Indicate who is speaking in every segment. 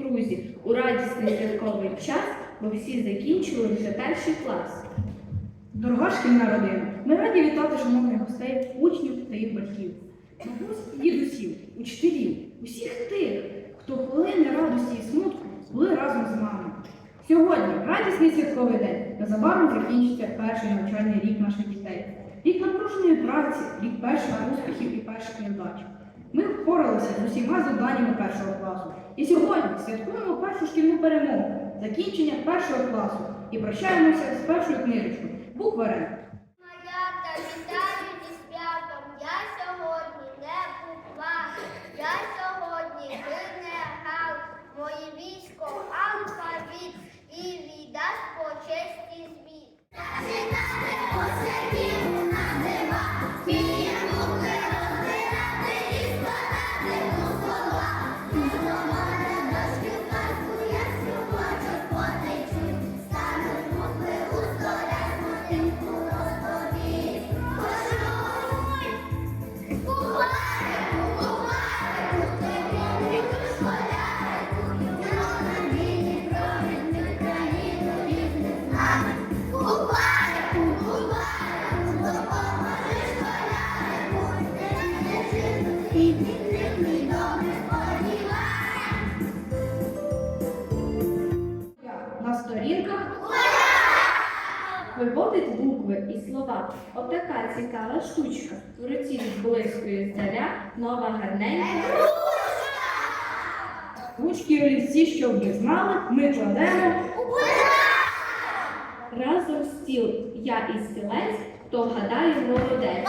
Speaker 1: окрузі у радісний святковий час, бо всі закінчили вже перший клас.
Speaker 2: Дорога шкільна родина, ми раді вітати шановних гостей, учнів та їх батьків, бабусь дідусів, учителів, усіх тих, хто хвилини радості і смутку були разом з нами. Сьогодні радісний святковий день. Незабаром закінчиться перший навчальний рік наших дітей. Рік напруженої праці, рік перших успіхів і перших невдач. Ми впоралися з усіма завданнями першого класу. І сьогодні святкуємо першу шкільну перемогу, закінчення першого класу і прощаємося з першою книжечкою. Буква Р.
Speaker 3: Малята, вітаю зі. Я сьогодні не буква, я сьогодні генерал. Моє військо алфавіт і віддасть по честі звіт.
Speaker 2: Сторінках
Speaker 1: Виводить букви і слова. Отака цікава штучка. У руці відблискує здаря, нова гарненька.
Speaker 2: ручки олівці, щоб ви знали, ми кладемо.
Speaker 1: Разом стіл я і стілець, хто вгадає молодець.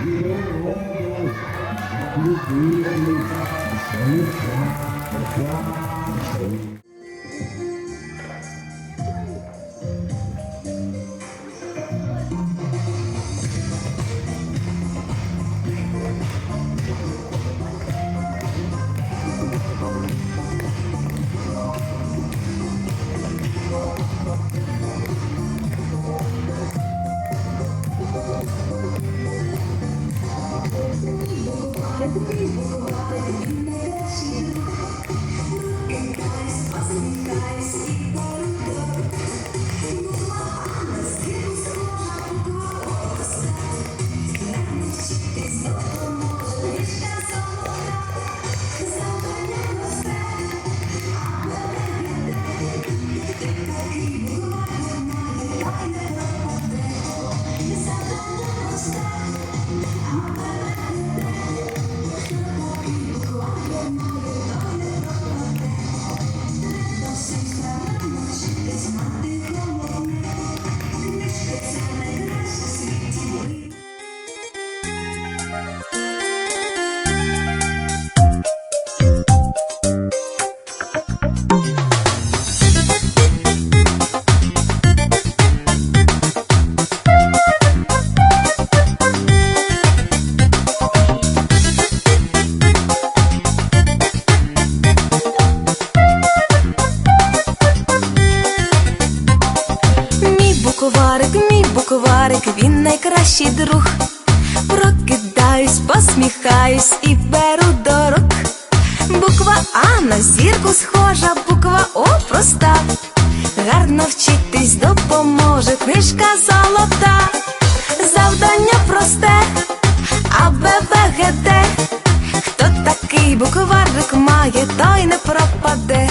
Speaker 4: я всі, і мирою,
Speaker 5: він найкращий друг. Прокидаюсь, посміхаюсь і беру до рук. Буква А на зірку схожа, буква О проста. Гарно вчитись допоможе книжка золота. Завдання просте, А. Хто такий букварик має, той не пропаде.